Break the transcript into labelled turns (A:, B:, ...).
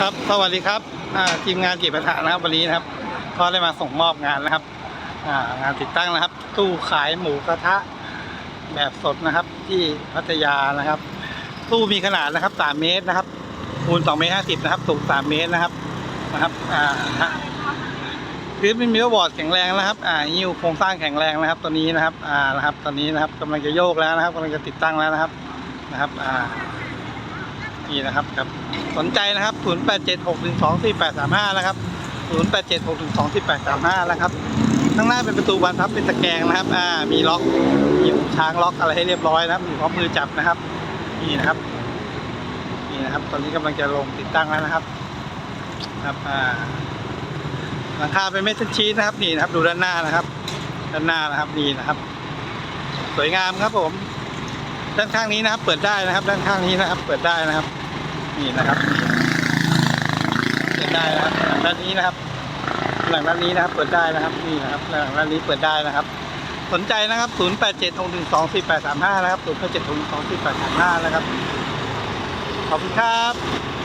A: ครับสวัสดีครับทีมงานเกีบประถานะครับวันนี้นะครับก็ได้มาส่งมอบงานนะครับงานติดตั้งนะครับ ตู้ขายหมูกระทะแบบสดนะครับ ที่พัทยานะครับ ตู้มีขนาดนะครับ3เมตรนะครับคูณ2เมตร50นะครับสูง3เมตรนะครับนะครับพื้นเป็นมิลบอร์ดแข็งแรงนะครับอ่ายิ้วโครงสร้างแข็งแรงนะครับตัวนี้นะครับอ่านะครับตอนนี้นะครับกำลังจะโยกแล้วนะครับกำลังจะติดตั้งแล้วนะครับนะครับอ่า นี่นะครับครับ สนใจนะครับ 0 8 7 6 1 2 4 8 3 5 นะครับ 0 8 7 6 1 2 4 8 3 5 นะครับ ข้างหน้าเป็นประตูบานพับเป็นตะแกรงนะครับ อ่า มีล็อกมีช้างล็อกอะไรให้เรียบร้อยนะครับมีพร้อมมือจับนะครับ นี่นะครับ นี่นะครับ ตอนนี้กำลังจะลงติดตั้งแล้วนะครับ ครับ อ่า หลังคาเป็นเมทัลชีสนะครับ นี่นะครับ ดูด้านหน้านะครับ ด้านหน้านะครับ นี่นะครับ สวยงามครับผม ด้านข้างนี้นะครับ เปิดได้นะครับ ด้านข้างนี้นะครับ เปิดได้นะครับ นี่นะครับเปิดได้นะครับหลังด้านนี้นะครับ หลังด้านนี้นะครับ เปิดได้นะครับ นี่นะครับ หลังด้านนี้เปิดได้นะครับสนใจนะครับ 0 8 7 6 1 2 4 8 3 5 นะครับ 0 8 7 6 1 2 4 8 3 5 นะครับ ขอบคุณครับ